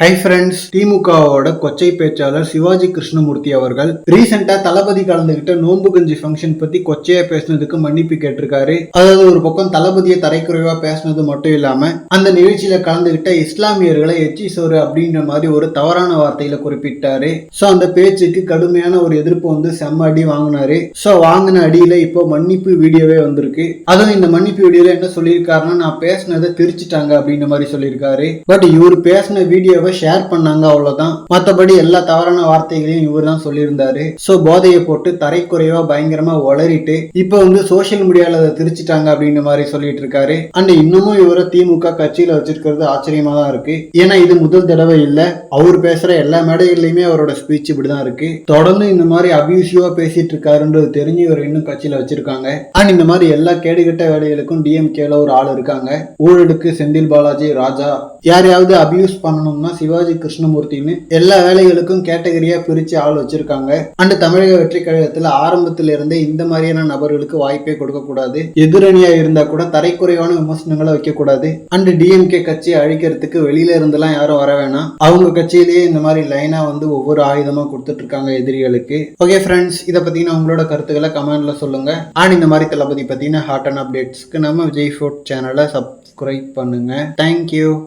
Hi friends திமுகவோட கொச்சை பேச்சாளர் சிவாஜி கிருஷ்ணமூர்த்தி அவர்கள் ரீசெண்டா தளபதி கலந்துகிட்ட நோன்பு கஞ்சி ஃபங்க்ஷன் பத்தி கொச்சையா பேசினதுக்கு மன்னிப்பு கேட்டிருக்காரு. அதாவது ஒரு பக்கம் தளபதியை தரைக்குறைவா பேசினது மட்டும் இல்லாம அந்த நிகழ்ச்சியில கலந்துகிட்ட இஸ்லாமியர்களை எச்சி சோறு அப்படின்ற மாதிரி ஒரு தவறான வார்த்தையில குறிப்பிட்டாரு. சோ அந்த பேச்சுக்கு கடுமையான ஒரு எதிர்ப்பு வந்து செம்ம அடி வாங்கினாரு. சோ வாங்கின அடியில இப்போ மன்னிப்பு வீடியோவே வந்திருக்கு. அதுவும் இந்த மன்னிப்பு வீடியோல என்ன சொல்லியிருக்காருன்னா நான் பேசினதை திரிச்சிட்டாங்க அப்படின்ற மாதிரி சொல்லியிருக்காரு. பட் இவர் பேசின வீடியோவை ஷேர் பண்ணாங்க அவ்வளவுதான். மத்தபடி எல்லா தவறான வார்த்தைகளையும் இவர் தான் சொல்லியிருந்தாரு. சோ போதையை போட்டு தரைக்குறைவா பயங்கரமா வளரிட்டு இப்போ வந்து சோசியல் மீடியால அதை திரிச்சிட்டாங்க அப்படின்ற மாதிரி சொல்லிட்டு இருக்காரு அண்ட் இன்னமும் இவரை திமுக கட்சியில வச்சிருக்கிறது ஆச்சரியமா தான் இருக்கு. ஏன்னா இது முதல் தடவை இல்ல. அவர் பேசுற எல்லா மேடைகள்லயுமே அவரோட ஸ்பீச் இப்படிதான் இருக்கு. தொடர்ந்து இந்த மாதிரி அபியூசிவா பேசிட்டு இருக்காருன்றது தெரிஞ்சு இவர் இன்னும் கட்சியில வச்சிருக்காங்க. அண்ட் இந்த மாதிரி எல்லா கேடுகட்ட வேலைகளுக்கும் டிஎம்கேல ஒரு ஆள் இருக்காங்க. ஊழலுக்கு செந்தில் பாலாஜி ராஜா யாரையாவது அபியூஸ் பண்ணணும்னா சிவாஜி கிருஷ்ணமூர்த்தின்னு எல்லா வேலைகளுக்கும் கேட்டகரியா பிரிச்சு ஆள் வச்சிருக்காங்க. அண்ட் தமிழக வெற்றி கழகத்துல ஆரம்பத்துல இருந்தே இந்த மாதிரியான நபர்களுக்கு வாய்ப்பே கொடுக்க கூடாது எதிரணியா இருந்தா கூட தரைக்குறைவான விமர்சனங்களை வைக்க கூடாது அண்ட் டிஎம்கே கட்சியை அழிக்கிறதுக்கு வெளியில இருந்தெல்லாம் யாரும் வர வேணாம். அவங்க கட்சியிலேயே இந்த மாதிரி லைனா வந்து ஒவ்வொரு ஆயுதமா கொடுத்துட்டு இருக்காங்க எதிரிகளுக்கு. ஓகே ஃப்ரெண்ட்ஸ் இதை பத்தின உங்களோட கருத்துக்களை கமெண்ட்ல சொல்லுங்க. அண்ட் இந்த மாதிரி தளபதி பத்தின ஹாட் அண்ட் அப்டேட்ஸ்க்கு நம்ம விஜய் ஃபோர்ட் சேனலை சப்ஸ்கிரைப் பண்ணுங்க. Thank you